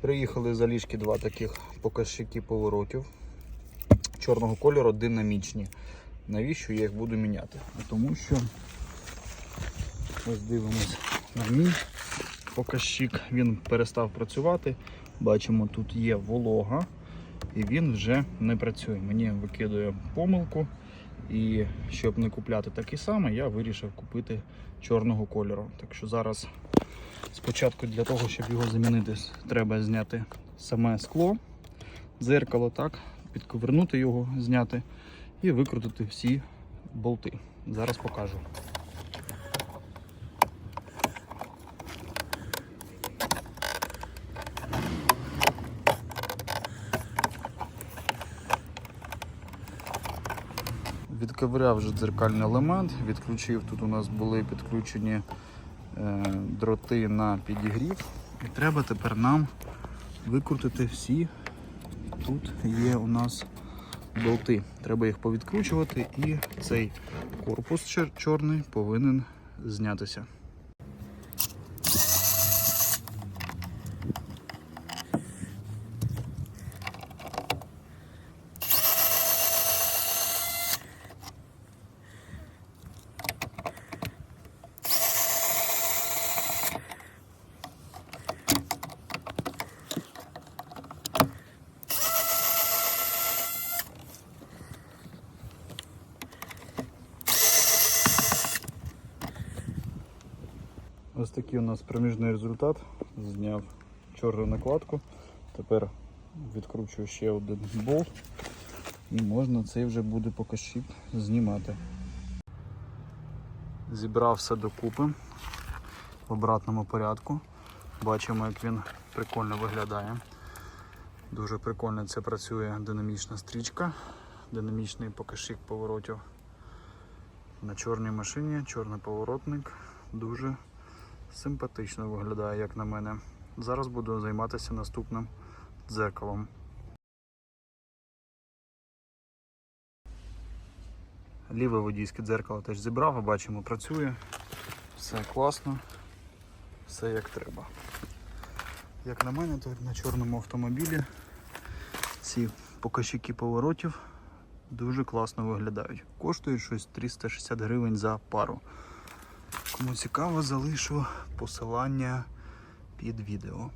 Приїхали за ліжки два таких показчики поворотів чорного кольору динамічні. Навіщо я їх буду міняти? Тому що ось дивимось на мій показчик. Він перестав працювати. Бачимо, тут є волога, і він вже не працює. Мені викидує помилку. І щоб не купляти такий самий, я вирішив купити чорного кольору. Так що зараз спочатку для того, щоб його замінити, треба зняти саме скло, дзеркало, так, підковернути його, зняти і викрутити всі болти. Зараз покажу. Відковиряв вже дзеркальний елемент, відключив. Тут у нас були підключені дроти на підігрів. І треба тепер нам викрутити всі. Тут є у нас болти. Треба їх повідкручувати і цей корпус чорний повинен знятися. Ось такий у нас проміжний результат. Зняв чорну накладку. Тепер відкручую ще один болт і можна цей вже буде показчик знімати. Зібрав все докупи в обратному порядку. Бачимо, як він прикольно виглядає. Дуже прикольно це працює динамічна стрічка, динамічний показчик поворотів на чорній машині, чорний поворотник. Дуже симпатично виглядає, як на мене. Зараз буду займатися наступним дзеркалом. Ліве водійське дзеркало теж зібрав, бачимо, працює. Все класно, все як треба. Як на мене, то на чорному автомобілі ці показчики поворотів дуже класно виглядають. Коштують щось 360 гривень за пару. Кому цікаво, залишу посилання під відео.